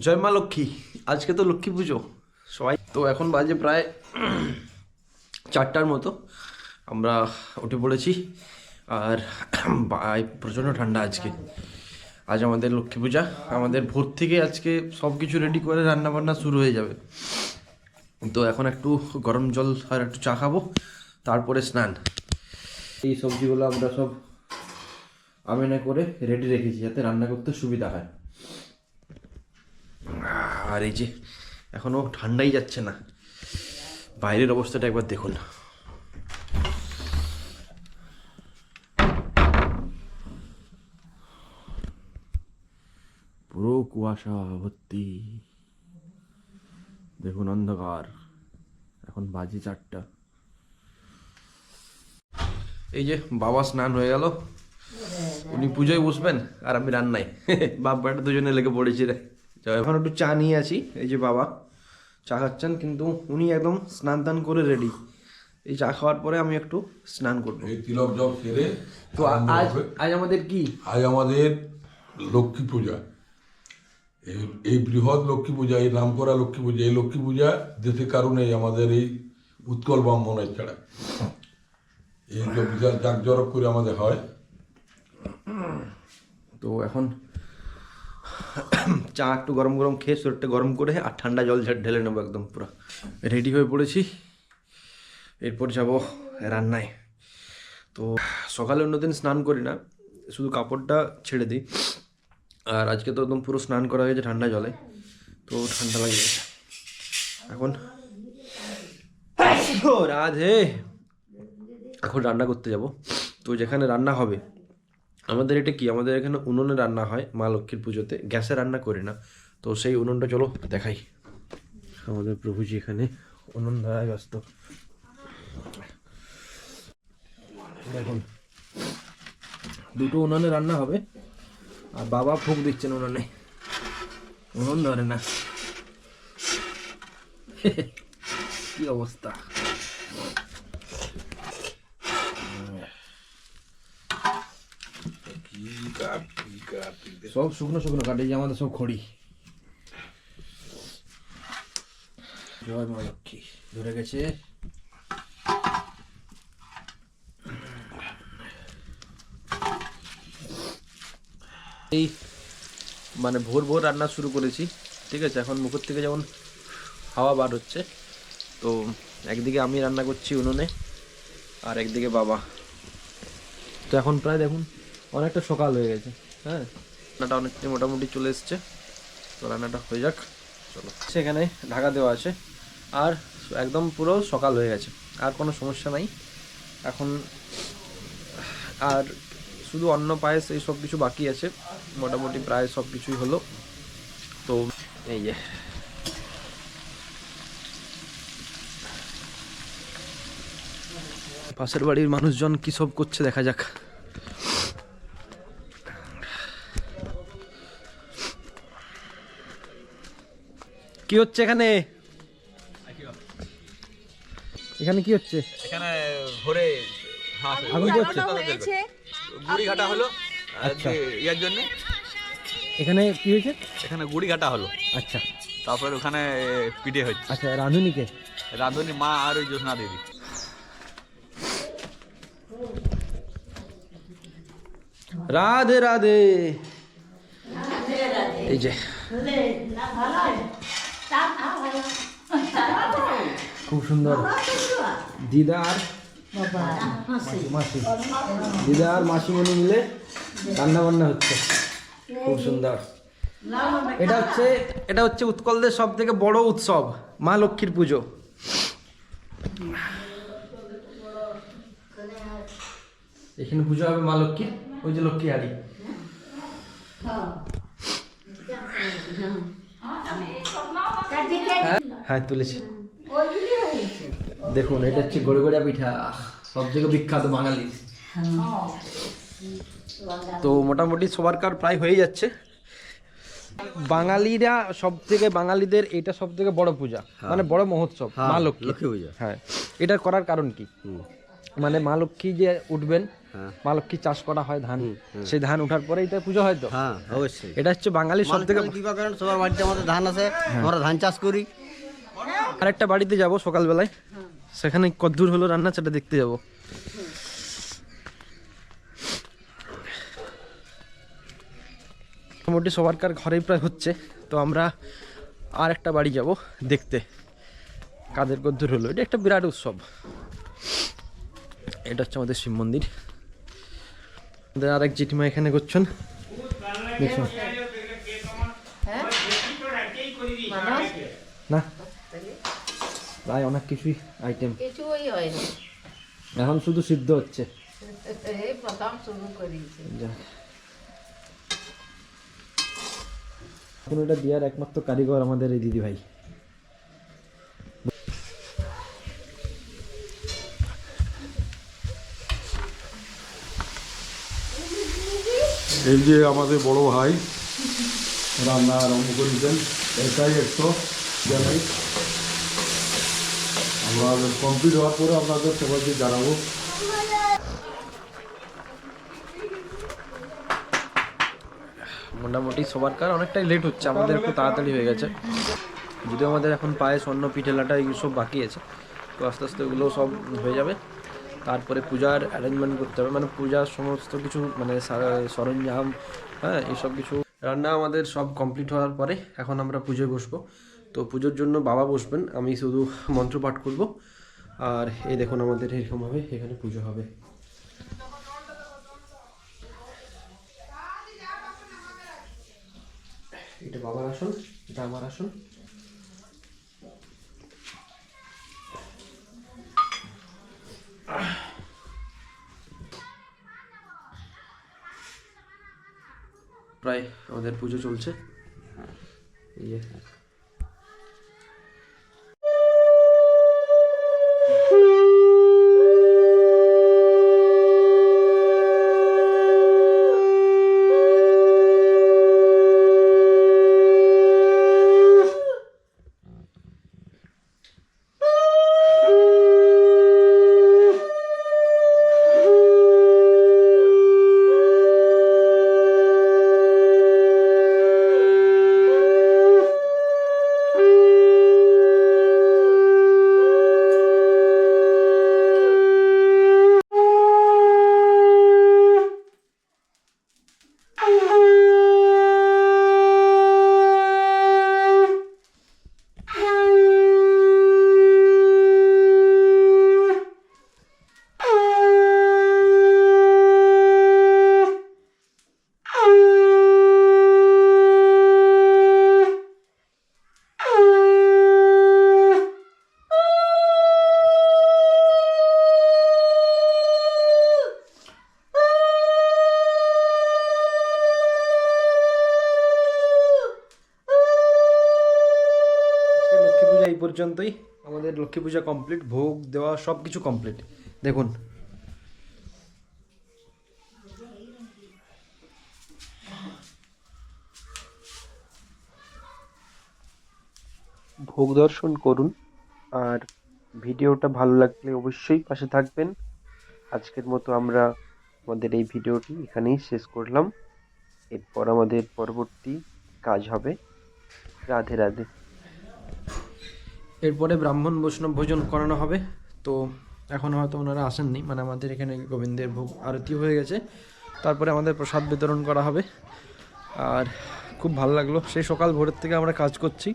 জয় মা লক্ষ্মী। আজকে তো লক্ষ্মী পুজো। সবাই তো এখন বাজে প্রায় চারটার মতো। আমরা উঠে পড়েছি। আর প্রচণ্ড ঠান্ডা আজকে। আজ আমাদের লক্ষ্মী পূজা। আমাদের ভোর থেকে আজকে সব কিছু রেডি করে রান্না বান্না শুরু হয়ে যাবে। তো এখন একটু গরম জল আর একটু চা খাব। তারপরে স্নান। এই সবজিগুলো আমরা সব আমেনা করে রেডি রেখেছি যাতে রান্না করতে সুবিধা হয়। আর এই যে, এখনও ঠান্ডাই যাচ্ছে না। বাইরের অবস্থাটা একবার দেখুন। পুরো কুয়াশা ভর্তি। দেখুন অন্ধকার। এখন বাজে চারটা। এই যে, বাবা স্নান হয়ে গেল। উনি পুজোয় বসবেন, আর আমি রান্নায়। বাপ বেটা দুজনে লেগে পড়েছি রে। তো এখন একটু চা নিয়ে আছি এই যে বাবা। চা খাচ্ছেন কিন্তু উনি একদম স্নান টান করে রেডি এই চা খাওয়ার পরে আমি একটু স্নান করব। এই তিলক জব সেরে তো আজ আজ আমাদের কি? আজ আমাদের লক্ষ্মী পূজা। এই এই বৃহৎ লক্ষ্মী পূজা এই নামকরা লক্ষ্মী পূজা এই লক্ষ্মী পূজা দেশের কারণে আমাদের এই উৎকল ব্রাহ্মণের ছাড়া। এই যে বিশাল জাকজরক করে আমাদের হয়। তো এখন চা একটু গরম গরম খেয়ে শরীরটা গরম করে আর ঠান্ডা জল ঢেলে নেব একদম পুরো। রেডি হয়ে পড়েছি। এরপর যাব রান্নায়। তো সকালে অন্যদিন স্নান করি না, শুধু কাপড়টা ছেড়ে দিই। আর আজকে তো একদম পুরো স্নান করা হয়েছে ঠান্ডা জলে। তো ঠান্ডা লাগে। এখন রাধে। এখন রান্না করতে যাব। তো যেখানে রান্না হবে আমাদের এটা কি? আমাদের এখানে উনুনে রান্না হয় মা লক্ষ্মীর পুজোতে। গ্যাসে রান্না করি না। তো সেই উনুনটা চলো দেখাই। আমাদের প্রভুজি এখানে উনুন ধরায় ব্যস্ত। দেখুন, দুটো উনুনে রান্না হবে। আর বাবা ফুক দিচ্ছেন উনুনে। উনুন ধরে না। কি অবস্থা? সব শুকনো শুকনো কাটে যে আমাদের সব খড়ি। জয় মা লক্ষ্মী, ধরে গেছে। এই মানে ভোর ভোর রান্না শুরু করেছি, ঠিক আছে? এখন মুখের থেকে যেমন হাওয়া বার হচ্ছে, তো একদিকে আমি রান্না করছি উনুনে, আর একদিকে বাবা। তো এখন প্রায় দেখুন অনেকটা সকাল হয়ে গেছে হ্যাঁ? রান্নাটা অনেকটাই মোটামুটি চলে এসছে। তো রান্নাটা হয়ে যাক চলো। সেখানে ঢাকা দেওয়া আছে। আর একদম পুরো সকাল হয়ে গেছে আর কোনো সমস্যা নাই। এখন আর শুধু অন্ন পায়েস এই সব কিছু বাকি আছে। মোটামুটি প্রায় সব কিছুই হলো। তো এই যে। পাশের বাড়ির মানুষজন কী সব করছে দেখা যাক। কি হচ্ছে এখানে? এখানে কি হচ্ছে? এখানে ভোরে আগুন হচ্ছে গুড়ি ঘাটা হলো আচ্ছা। ইয়ার জন্য? এখানে কি হয়েছে? এখানে গুড়ি ঘাটা হলো। আচ্ছা। তারপরে ওখানে পিঠে হচ্ছে আচ্ছা রাঁধুনিকে? রাঁধুনি মা আর ওই জ্যোৎস্না দিদি রাধে রাধে। এই যে। খুব সুন্দর। দিদা আর মাসি দিদা আর মাসিমণি মিলে রান্না বান্না হচ্ছে। খুব সুন্দর। এটা হচ্ছে এটা হচ্ছে উৎকলদের সব থেকে বড় উৎসব, মা লক্ষ্মীর পুজো। এখানে পুজো হবে মা লক্ষ্মীর, ওই যে লক্ষ্মী হাড়ি। হ্যাঁ তুলেছি। দেখুন এটা হচ্ছে গড়গড়িয়া পিঠা। সব থেকে বিখ্যাত বাঙালি। তো মোটামুটি সবার কার প্রায় হয়ে যাচ্ছে। বাঙালিরা সব থেকে বাঙালিদের এটা সব থেকে বড় পূজা। মানে বড় মহোৎসব মা লক্ষ্মী। লক্ষ্মী পূজা। হ্যাঁ এটা করার কারণ কি? মানে মা লক্ষ্মী যে উঠবেন হ্যাঁ। মা লক্ষ্মী চাষ করা হয় ধান? সেই ধান ওঠার পরে এটা পুজো হয় তো? হ্যাঁ অবশ্যই। এটা হচ্ছে বাঙালির সব থেকে কি করেন সবার বাড়িতে আমাদের ধান আছে আমরা ধান চাষ করি। আরেকটা বাড়িতে যাব সকালবেলায়। সেখানে কদ্দূর হলো রান্না সেটা দেখতে যাব। মোটামুটি সবারকার ঘরেই প্রায় হচ্ছে। তো আমরা আর একটা বাড়ি যাব দেখতে। কাদের কদ্দূর হলো? এটা একটা বিরাট উৎসব। এটা হচ্ছে আমাদের শিব মন্দির। আমাদের আরেক জেঠিমা এখানে করছেন। দেখুন। না? প্রায় অনেক কিছুই আইটেম এখন শুধু সিদ্ধ হচ্ছে। এখন এটা দেওয়ার একমাত্র কারিগর আমাদের এই দিদি ভাই এই যে আমাদের বড় ভাই রান্না আরম্ভ করেছেন, এটাই একটু জানাই আমরা কমপ্লিট হওয়ার পরে আপনাদের সবাইকে জানাব। মোটামুটি সবার কার অনেকটাই লেট হচ্ছে, আমাদের একটু তাড়াতাড়ি হয়ে গেছে। যদিও আমাদের এখন পায়ে স্বর্ণ পিঠেলাটা এইগুলো সব বাকি আছে, তো আস্তে আস্তে ওগুলো সব হয়ে যাবে। তারপরে পূজার অ্যারেঞ্জমেন্ট করতে হবে। মানে পূজার সমস্ত কিছু মানে সরঞ্জাম হ্যাঁ এইসব কিছু। রান্না আমাদের সব কমপ্লিট হওয়ার পরে এখন আমরা পুজোয় বসবো। তো পুজোর জন্য বাবা বসবেন, আমি শুধু মন্ত্র পাঠ করব। আর এই দেখুন আমাদের এরকমভাবে এখানে পুজো হবে। এটা বাবার আসন, এটা আমার আসন। প্রায় আমাদের পুজো চলছে। এই পর্যন্তই। আমাদের লক্ষ্মী পূজা কমপ্লিট ভোগ দেওয়া সব কিছু কমপ্লিট দেখুন। ভোগ দর্শন করুন। আর ভিডিওটা ভালো লাগলে অবশ্যই পাশে থাকবেন। আজকের মতো আমরা আমাদের এই ভিডিওটি এখানেই শেষ করলাম। এরপর আমাদের পরবর্তী কাজ হবে। রাধে রাধে। এরপরে ব্রাহ্মণ বৈষ্ণব ভোজন করানো হবে। তো এখন হয়তো ওনারা আসেননি মানে আমাদের এখানে গোবিন্দের ভোগ আরতি হয়ে গেছে। তারপরে আমাদের প্রসাদ বিতরণ করা হবে। আর খুব ভালো লাগল। সেই সকাল ভোরের থেকে আমরা কাজ করছি।